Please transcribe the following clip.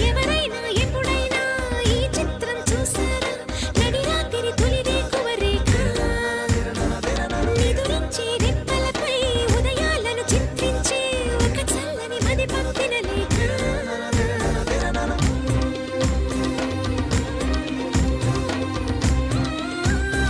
ఎవరైనా ఎప్పుడైనా ఈ చిత్రం చూసారా? నడిరాత్రి తొలి